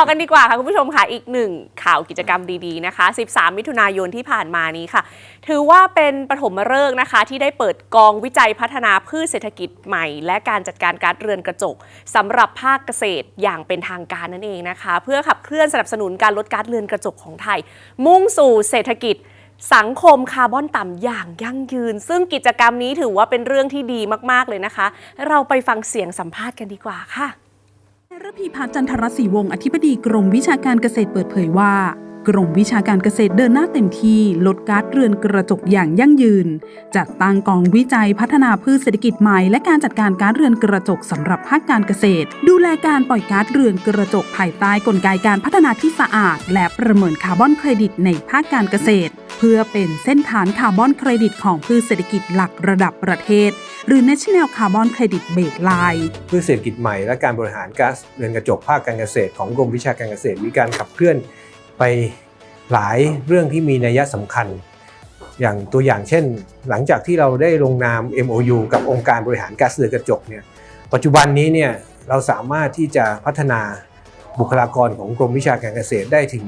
อกันดีกว่าค่ะ คุณผู้ชมค่ะ อีกหนึ่งข่าวกิจกรรมดีๆนะคะ 13 มิถุนายนที่ผ่านมานี้ค่ะ ถือว่าเป็นปฐมฤกษ์นะคะ ที่ได้เปิดกองวิจัยพัฒนาพืชเศรษฐกิจใหม่ และการจัดการการเรือนกระจกสำหรับภาคเกษตรอย่างเป็นทางการนั่นเองนะคะ เพื่อขับเคลื่อนสนับสนุนการลดก๊าซเรือนกระจกของไทย มุ่งสู่เศรษฐกิจสังคมคาร์บอนต่ำอย่างยั่งยืน ซึ่งกิจกรรมนี้ถือว่าเป็นเรื่องที่ดีมากๆเลยนะคะ เราไปฟังเสียงสัมภาษณ์กันดีกว่าค่ะ ระพีพัฒน์จันทรศรีวงศ์อธิบดีกรมวิชาการเกษตรเปิดเผยว่า กรมวิชาการเกษตรเดินหน้าเต็มที่ลดก๊าซเรือนกระจกอย่างยั่งยืน จัดตั้งกองวิจัยพัฒนาพืชเศรษฐกิจใหม่และการจัดการก๊าซเรือนกระจกสำหรับภาคการเกษตร ดูแลการปล่อยก๊าซเรือนกระจกภายใต้กลไกการพัฒนาที่สะอาด และประเมินคาร์บอนเครดิตในภาคการเกษตร เพื่อเป็นเส้นฐานคาร์บอนเครดิตของพืชเศรษฐกิจหลักระดับประเทศ หรือ National Carbon Credit Baseline เพื่อเศรษฐกิจใหม่และการบริหารก๊าซเรือนกระจกภาคการเกษตรของกรมวิชาการเกษตร มีการขับเคลื่อนไปหลายเรื่องที่มีนัยสำคัญ อย่างตัวอย่างเช่น หลังจากที่เราได้ลงนาม MOU กับองค์การบริหารก๊าซเรือนกระจกเนี่ยปัจจุบันนี้เนี่ยเราสามารถที่จะพัฒนาบุคลากรของกรมวิชาการเกษตรได้ถึง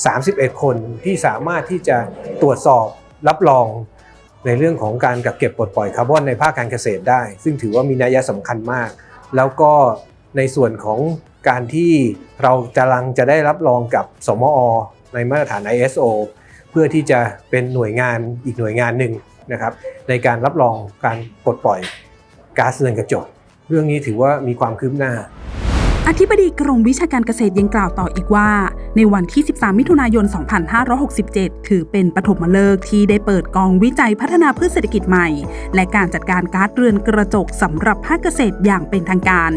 31 คนที่สามารถที่จะตรวจสอบรับรอง ในเรื่องของการกักเก็บปลดปล่อยคาร์บอนในภาคการเกษตรได้ ซึ่งถือว่ามีนัยสำคัญมาก แล้วก็ในส่วนของการที่เรากำลังจะได้รับรองกับสมอ ในมาตรฐาน ISO เพื่อที่จะเป็นหน่วยงานอีกหน่วยงานหนึ่งนะครับ ในการรับรองการปลดปล่อยก๊าซเรือนกระจก เรื่องนี้ถือว่ามีความคืบหน้า อธิบดีกรมวิชาการเกษตรยังกล่าวต่ออีกว่า ในวันที่ 13 มิถุนายน 2567 ถือเป็นปฐมฤกษ์ที่ได้เปิดกองวิจัยพัฒนาพืชเศรษฐกิจใหม่ และการจัดการก๊าซเรือนกระจกสำหรับภาคเกษตรอย่างเป็นทางการ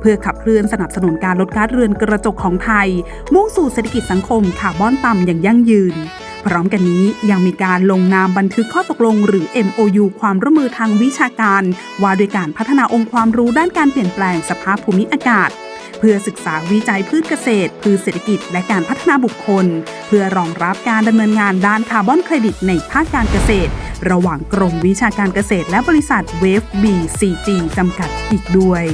เพื่อขับเคลื่อนสนับสนุนการลดก๊าซเรือนกระจกของไทย มุ่งสู่เศรษฐกิจสังคมคาร์บอนต่ำอย่างยั่งยืนพร้อมกันนี้ยังมีการลงนามบันทึกข้อตกลงหรือ MOU ความร่วมมือทางวิชาการ ว่าด้วยการพัฒนาองค์ความรู้ด้านการเปลี่ยนแปลงสภาพภูมิอากาศ เพื่อศึกษาวิจัยพืชเกษตร พืชเศรษฐกิจ และการพัฒนาบุคคล เพื่อรองรับการดำเนินงานด้านคาร์บอนเครดิตในภาคการเกษตร ระหว่างกรมวิชาการเกษตร และบริษัทเวฟบีซีจีจำกัดอีกด้วย